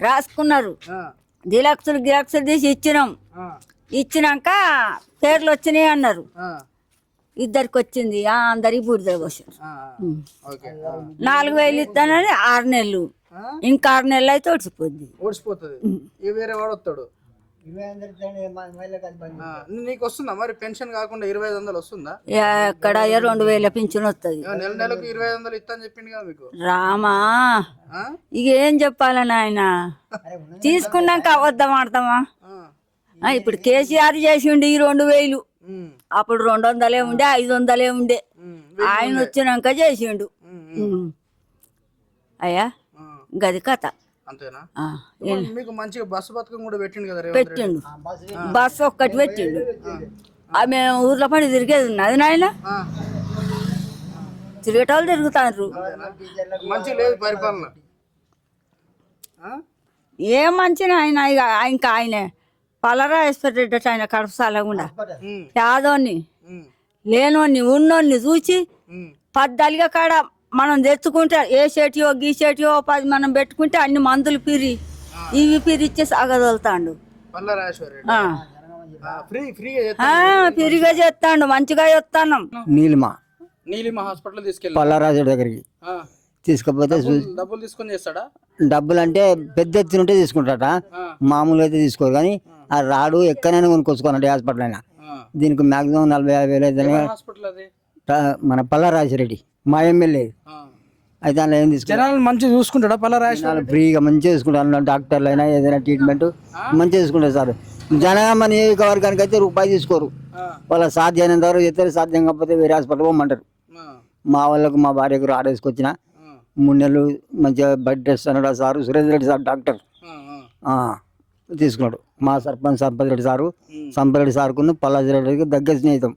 రాసుకున్నారు. ఆ, దిలక్సులు గిలక్సులు తీసి ఇచ్చినాం. ఇచ్చినాక పేర్లు వచ్చినాయి అన్నారు. ఇద్దరికి వచ్చింది ఆ, అందరికి బూడిద పోసారు ఆ, నాలుగు వేలు ఇస్తానని ఆరు నెలలు? ఇంకా ఆరు నెలలు అయితే వచ్చిపోద్ది ఓడిసిపోతుంది. వేరే వాడు వస్తాడు. నీకు వస్తుందా? మరి పెన్షన్ కాకుండా ఇరవై ఐదు వందలు వస్తుందా? ఎక్కడ రెండు వేల పింఛన్ వస్తుంది. ఇక నెల నెలకు ఇరవై ఐదు వందలు ఇస్తా చెప్పింది కదా మీకు. రామా? ఆ? ఇక ఏం చెప్పాలని ఆయన తీసుకున్నాక అబద్ధం ఆడతామా? ఆ, ఆ, ఇప్పుడు కేసీఆర్ చేసిండు ఈ రెండు వేలు. అప్పుడు రెండు వందలే ఉండే ఐదు వందలే ఉండే. ఆయన వచ్చినాక చేసిండు. అయ్యా గది కథ. అంతేనా? మీకు మంచిగా బస్సు పథకం కూడా పెట్టిండు కదా పెట్టిండు. బస్సు ఒక్కటి పెట్టిండు. ఆ, మేము ఊర్లో పడి తిరిగేది ఉన్నది నాయన? ఆ, తిరిగేటోళ్ళు తిరుగుతారు మంచిగా లేదు పరిపాలన. ఆ? ఏం మంచిగా ఆయన ఇక ఇంకా ఆయనే. పలరా వేసిపెట్టేటట్టు ఆయన కడుపు సాలకుండా ఉమ్, పేదోన్ని ఉమ్, లేనోన్ని ఉన్నోన్ని చూసి పద్దలిగా కాడ మనం తెచ్చుకుంటే ఏ షేటియో గీ షేటియో పది మనం పెట్టుకుంటే అన్ని మందులు పిరి. ఇవి పిరి ఇచ్చి సాగదలుతాండు. పల్ల రాజేశ్వర రెడ్డి ఆ. ఆ, ఫ్రీ ఫ్రీగా చేస్తా ఆ, పిరిగా చేస్తాండు మంచిగా చేస్తాను. నీలిమ. నీలిమ హాస్పిటల్ తీసుకెళ్ళి. పల్లారాజు దగ్గరికి. ఆ, తీసుకపోతే డబ్బులు- తీసుకొని చేస్తాడా? డబ్బులు అంటే పెద్ద ఎత్తున ఉంటే తీసుకుంటాట మామూలు అయితే తీసుకోరు కానీ ఆ. రాడు ఎక్కడైనా కొనుక్కొచ్చుకోనండి హాస్పిటల్ అయినా. దీనికి మాక్సిమం నలభై యాభై వేలు అయితే హాస్పిటల్ అది? మన పల్లారాజరెడ్డి మా ఎమ్మెల్యే. అయితే అందులో ఏం తీసుకుంటారు జనాలను మంచిగా చూసుకుంటాడా పల్ల రాజేశ్వర ఫ్రీగా మంచిగా చూసుకుంటారు. డాక్టర్లు అయినా ఏదైనా ట్రీట్మెంట్ మంచిగా చూసుకుంటారు సార్. జనగామ నియోజకవర్గానికి అయితే రూపాయి తీసుకోరు. వాళ్ళ సాధ్యమైనంత వరకు చేస్తారు. సాధ్యం కాకపోతే వేరే హాస్పిటల్ పోమంటారు. మా వాళ్ళకు మా భార్యకు ఆడేసుకొచ్చిన మూడు నెలలు మంచిగా బెడ్ టెస్ట్ అన్నాడు sir. Surendra Reddy sir doctor. తీసుకున్నాడు. మా సర్పంచ్ సంపత్ రెడ్డి సారు సంపత్ రెడ్డి సార్కును పల్లాజీ రెడ్డికి దగ్గర స్నేహితం.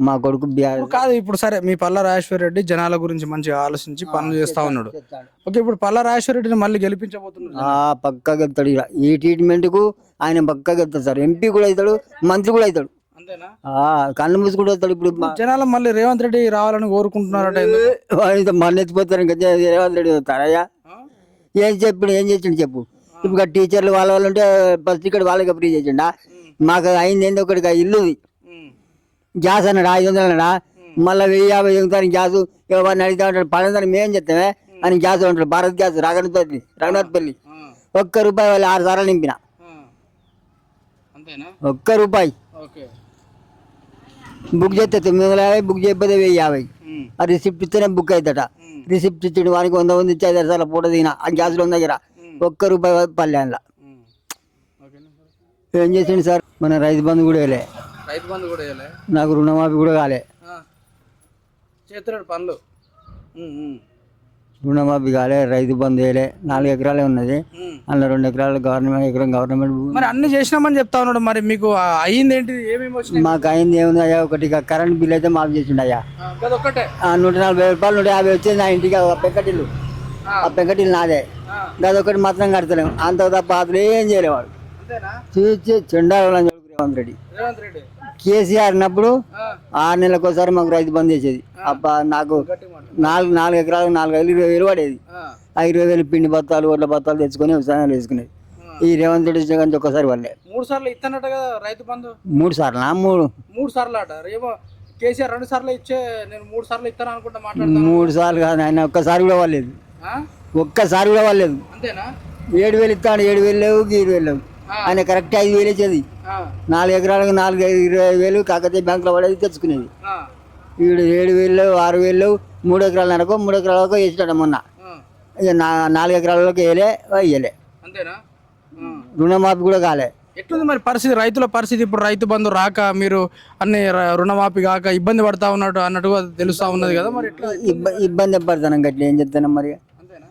మా కొడుకు బిఆర్ కాదు ఇప్పుడు సరే మీ పల్ల రాజేశ్వర రెడ్డి జనాల గురించి మంచిగా ఆలోచించి పనులు చేస్తా ఉన్నాడు. ఓకే ఇప్పుడు పల్ల రాజేశ్వర రెడ్డిని మళ్ళీ గెలిపించబోతున్నారు ఆ పక్కగా చెప్తాడు ఇక ఈ ట్రీట్మెంట్కు ఆయన పక్కగా చెప్తాడు సార్. ఎంపీ కూడా అవుతాడు మంత్రి కూడా అవుతాడు. కళ్ళు మూసుకుంటూ వస్తాడు ఇప్పుడు జనాలు మళ్ళీ రేవంత్ రెడ్డి రావాలని కోరుకుంటున్నారట మన ఎత్తిపోతారు ఇంకా రేవంత్ రెడ్డి వస్తారయ్యా? ఏం చెప్పాడు ఏం చేసిండు చెప్పు. ఇప్పుడు టీచర్లు వాళ్ళ వాళ్ళు ఉంటే ఫస్ట్ ఇక్కడ వాళ్ళకి ఫ్రీ చేసిండా? మాకు అయింది ఏంది ఒకటి ఇల్లు ఉంది. ఉమ్. గ్యాస్ అన్నాడు ఐదు వందలు అన్నాడా? మళ్ళీ వెయ్యి యాభై ఎగుతాను గ్యాస్ ఎవరిని అడిగితే ఉంటాడు పన్నెండు మేం చెప్తామే? అని గ్యాస్ ఉంటాడు భారత్ గ్యాస్ రఘునాథపల్లి రఘునాథపల్లి. ఒక్క రూపాయి వాళ్ళు ఆరు సార్లు నింపిన. ఒక్క రూపాయి. బుక్ చేస్తే తొమ్మిది వందల యాభై బుక్ చేయకపోతే వెయ్యి యాభై. ఆ రిసిప్ట్ ఇస్తేనే బుక్ అవుతాట రిసిప్ట్ ఇచ్చాడు వానికి వంద మంది ఇచ్చి ఐదారు సార్లు ఫోటో దిగిన. ఆ గ్యాస్లో ఉన్న దగ్గర. ఒక్క రూపాయి పల్లెంలో ఏం చేసిండు సార్? మన రైతు బంధు కూడా వేయలే రైతు బంధు కూడా వేయలే? నాకు రుణమాఫీ కూడా కాలే. చేస్తున్నాడు పనులు. రుణమాఫీ కాలే రైతు బంధు వేయలే. నాలుగు ఎకరాలే ఉన్నది. అందులో రెండు ఎకరాలు గవర్నమెంట్ ఎకరం గవర్నమెంట్. మరి అన్ని చేసినామని చెప్తా ఉన్నాడు. మరి మీకు ఆ అయ్యింది ఏంటి? ఏమేమి మాకు అయింది ఏముంది అయ్యా? ఒకటి కరెంట్ బిల్ అయితే మాఫ్ చేసిండు అయ్యా. నూట నలభై రూపాయలు నూట యాభై వచ్చేది నా ఇంటికి ఆ పెంకటిల్లు. ఆ. పెంకటిల్లు నాదే. అదొకటి మాత్రం కడతలేము. అంత తప్ప అసలు ఏం చేయలేవాడు. అంతేనా? చూసి చెండాలని రేవంత్ రెడ్డి. రేవంత్ రెడ్డి. కేసీఆర్ ఉన్నప్పుడు. ఆరు నెలలకు ఒకసారి మాకు రైతు బంద్ చేసేది. అబ్బ నాకు నాలుగు నాలుగు ఎకరాలు నాలుగు వేలు ఇరవై వేలు పడేది. ఆ. ఇరవై వేలు పిండి బత్తాలు వడ్ల బత్తాలు తెచ్చుకొని వ్యవసాయాలు వేసుకునేది ఈ రేవంత్ రెడ్డి కానీ ఒక్కసారి వాళ్ళే మూడు సార్లు ఇస్తానట కదా రైతు బంధు? మూడు సార్లు? మూడు. మూడు సార్లు అట కేసీఆర్ రెండు సార్లు ఇచ్చే నేను మూడు సార్లు ఇస్తాను అనుకుంటా మాట్లాడతాను. మూడు సార్లు కాదు ఆయన ఒక్కసారి కూడా వాళ్ళలేదు ఆ? ఒక్కసారి కూడా వాళ్ళలేదు అంతేనా? ఏడు వేలు ఇస్తాడు ఏడు వేలు లేవు ఇరవై వేలు లేవు. ఆయన కరెక్ట్ ఐదు వేలు ఇచ్చేది. నాలుగు ఎకరాలకు నాలుగు ఇరవై వేలు కాకతీయ బ్యాంకులో పడేది తెచ్చుకునేది. ఆ. వీడు ఏడు వేలు ఆరు వేలు మూడు ఎకరాలు నరకో మూడు ఎకరాలకు వేసినాడు మొన్న. ఇక నా నాలుగు ఎకరాలకు వేయలే వేయలే. రుణమాఫీ కూడా కాలే. ఎట్లుంది మరి పరిస్థితి? రైతుల పరిస్థితి ఇప్పుడు రైతు బంధు రాక మీరు అన్ని రుణమాఫీ కాక ఇబ్బంది పడతా ఉన్నట్టు అన్నట్టుగా తెలుస్తా ఉన్నది కదా మరి ఇబ్బంది పడతాను గట్ల ఏం చెప్తాను మరి? అంతేనా?